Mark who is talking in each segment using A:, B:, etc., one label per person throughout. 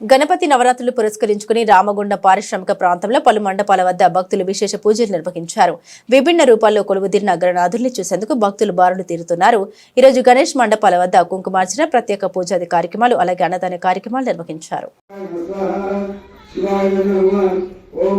A: గణపతి నవరాత్రులు పురస్కరించుకుని రామగుండ పారిశ్రామిక ప్రాంతంలో పలు మండపాల వద్ద భక్తులు విశేష పూజలు నిర్వహించారు. విభిన్న రూపాల్లో కొలువుదీరిన అగ్రనాథుల్ని చూసేందుకు భక్తులు బారులు తీరుతున్నారు. ఈరోజు గణేష్ మండపాల వద్ద కుంకుమార్చన ప్రత్యేక పూజాది కార్యక్రమాలు అలాగే అన్నదాన కార్యక్రమాలు నిర్వహించారు.
B: శివాయ నమః. ఓం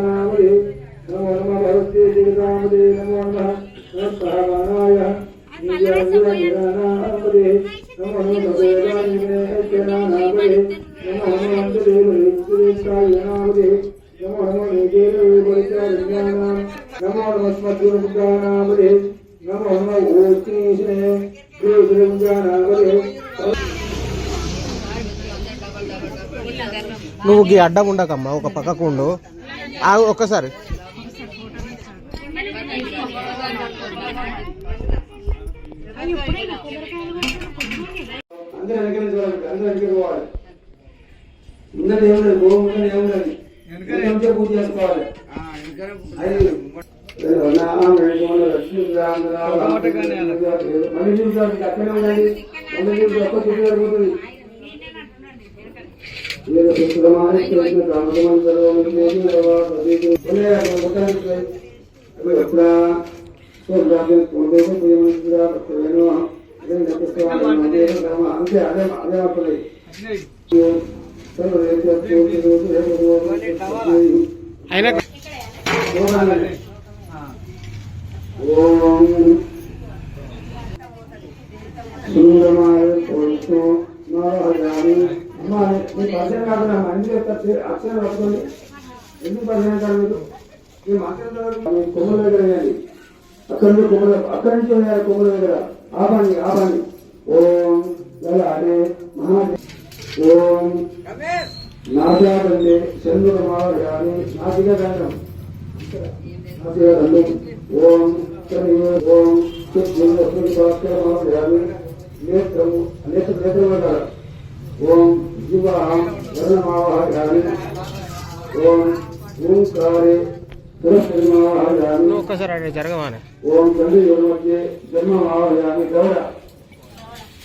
B: నమదే, నమో నమో భరతే జీవితామదే, నమో నమ నమస్కారాయ నిజానామదే, నమో నమ వేదానిమేత్యనామదే, నమో నమ దేవరేత్యేష్టాయనామదే, నమో నమ నిజేరవిపరిచారిణ్యానాం, నమో నమ స్మద్గురుముద్రానామదే, నమో నమ ఊర్ధ్వే శ్రీగురుముద్రానామదే,
C: నువ్వు గీ అడ్డం ఉండకమ్మా ఒక పక్కకు ఉండు. ఒక్కసారి.
B: అందరూ అందరూ ఉన్నది ఏమున్నది భూమి ఉన్నది ఏమున్నది ఉంటే పూజ చేసుకోవాలి మళ్ళీ అక్కడే ఉండండి చూసి ఒక్క చుట్టూ జరుగుతుంది అంతే అదే అదే
C: అయినా
B: ఓం సుందరమాయ పోల్చు నారాయణి అమ్మా మీ పరిచయం కాకుండా మంది యొక్క అక్షరం వస్తుంది ఎందుకు పరిచయం కాదు కొమ్మల దగ్గర వేయాలి అక్కడి నుంచి కొమ్మల అక్కడి నుంచి వేయాలి కొమ్మల దగ్గర. ఆపండి ఆపండి. ఓం లలాడే మహాదే ఓం నాట్యాలంటే చంద్రమాయాని నాటిక గంధం నాటిక గంధం ఓం శని ఓం భాస్కరమాయాని నేత్రం నేత్ర నేత్రం అంటారు ఓం యువ వర్ణమావాయాని ఓం ఓంకారే
C: ఒక్కసారి అక్కడ జరగమానే
B: ఓం తండ్రి గౌడ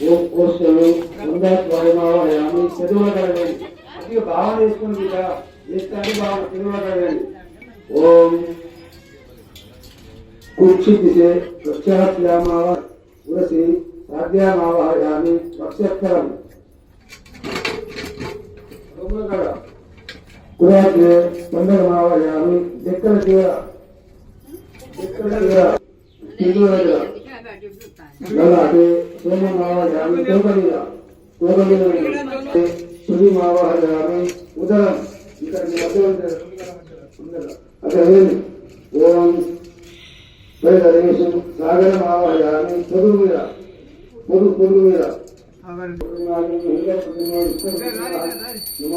B: ఓం ఓష్టమి ఉందాస్వాయమావయామి చదువులగలగండి అది భావన వేసుకుని ఇక చేస్తాను భావన చదువులగలగండి ఓం కుక్షితిసే వృక్షాశ్యామావ ఉరసి కురాకే తీర తీర மேலாட்டு சேவை மாவட்டமே தோகலியா தோகலியாட்டு சுதி மாவட்டமே உதரம் அதாவது ஓம் சாகர மாவட்டமே பொதுமையா பொது பொதுமையா அவர்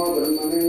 B: பிரம்மனே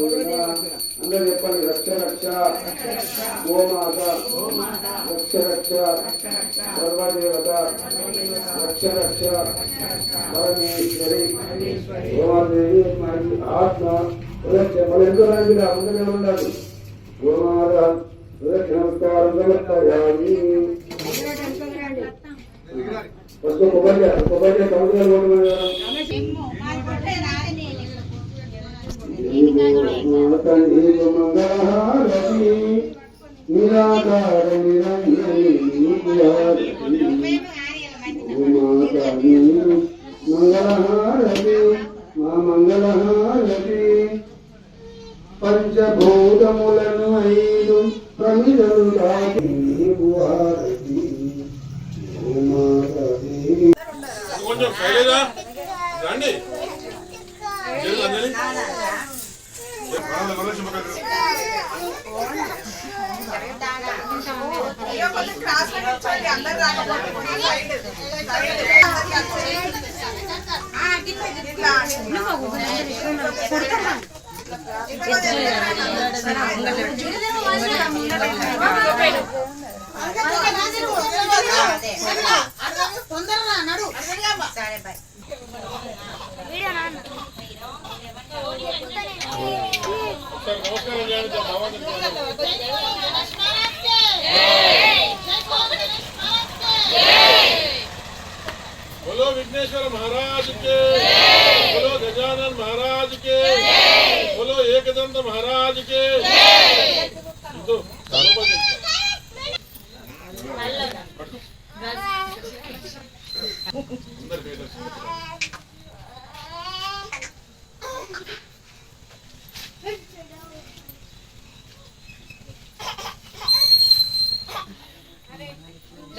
B: రక్ష రక్ష గోమాత రక్ష రక్ష సర్వదేవత రక్ష రక్ష పరమేశ్వరి గోమాదేవి మరి ఆత్మ ప్రదక్షిణ మన ఎంతో రాజులు అందరూ ఉన్నారు గోమాత ప్రదక్షిణ నమస్కారం సమర్పయామి ఫస్ట్ కొబ్బరి కొబ్బరి సముద్రాలు
D: కొంచెం శైలజ రండి. జరుగు అంజలి ఏ పర్వాలేదు, వరలక్ష్మి పక్కకు. ఒకసారి నమస్కారం చేయండి భగవాన్ बोलो विघ्नेश्वर महाराज के बोलो गजानन महाराज के बोलो एकदंत महाराज के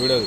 C: వీడదు